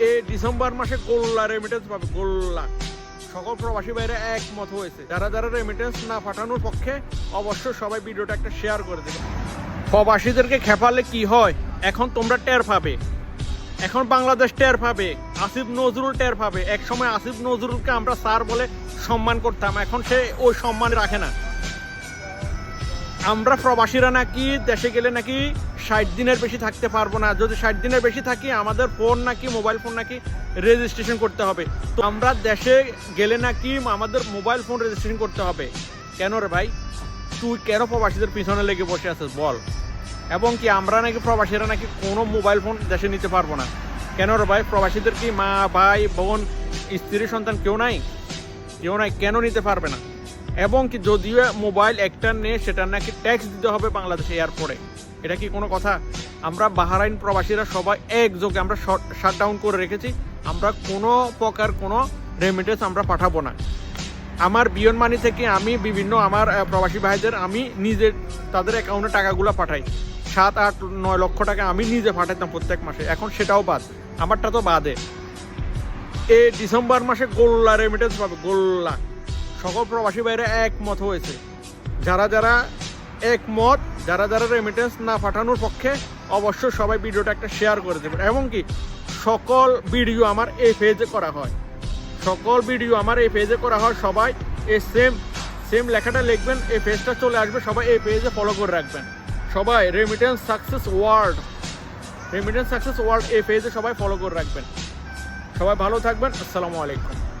এই ডিসেম্বর মাসে গোল্লা রেমিটেন্স পাবে, গোল্লা। সকল প্রবাসী বাইরে একমত হয়েছে। যারা যারা রেমিটেন্স না পাঠানোর পক্ষে, অবশ্যই সবাই ভিডিওটা একটা শেয়ার করে দেবে। প্রবাসীদেরকে খেপালে কি হয়? এখন তোমরা টের পাবে। এখন বাংলাদেশ টের পাবে, আসিফ নজরুল টের পাবে। এক সময় আসিফ নজরুলকে আমরা স্যার বলে সম্মান করতাম, এখন সে ওই সম্মান রাখে না। আমরা প্রবাসীরা নাকি দেশে গেলে নাকি ষাট দিনের বেশি থাকতে পারব না। যদি ষাট দিনের বেশি থাকি, আমাদের ফোন নাকি, মোবাইল ফোন নাকি রেজিস্ট্রেশন করতে হবে। তো আমরা দেশে গেলে নাকি আমাদের মোবাইল ফোন রেজিস্ট্রেশন করতে হবে। কেন রে ভাই? তুই কেন প্রবাসীদের পিছনে লেগে বসে আছিস বল? এবং কি আমরা নাকি প্রবাসীরা নাকি কোনো মোবাইল ফোন দেশে নিতে পারব না? কেন রে ভাই? প্রবাসীদের কি মা, ভাই, বোন, স্ত্রী, সন্তান কেউ নাই? কেউ নাই, কেন নিতে পারবে না? এবং কি যদিও মোবাইল একটা নেই সেটা নাকি ট্যাক্স দিতে হবে বাংলাদেশে এয়ারপোর্টে এটা কি কোনো কথা? আমরা বাহারাইন প্রবাসীরা সবাই একযোগে আমরা শাট ডাউন করে রেখেছি। আমরা কোনো প্রকার কোনো রেমিটেন্স আমরা পাঠাবো না। আমার বিয়ন মানি থেকে আমি বিভিন্ন আমার প্রবাসী ভাইদের আমি নিজে তাদের অ্যাকাউন্টে টাকাগুলো পাঠাই। সাত, আট, নয় লক্ষ টাকা আমি নিজে পাঠাতাম প্রত্যেক মাসে। এখন সেটাও বাদ। আমারটা তো বাদে। এই ডিসেম্বর মাসে গোল্লা রেমিটেন্স পাবে, গোল্লা। সকল প্রবাসী বাইরে একমত হয়েছে। যারা যারা একমত, যারা যারা রেমিটেন্স না পাঠানোর পক্ষে অবশ্যই সবাই ভিডিওটা একটা শেয়ার করে দেবেন। এবং কি, সকল ভিডিও আমার এই পেজে করা হয়। সকল ভিডিও আমার এই পেজে করা হয়। সবাই এই সেম সেম লেখাটা লিখবেন, এই পেজটা চলে আসবে, সবাই এই পেজে ফলো করে রাখবেন। সবাই remittance success world remittance success world এই পেজে সবাই ফলো করে রাখবেন। সবাই ভালো থাকবেন। আসসালামু আলাইকুম।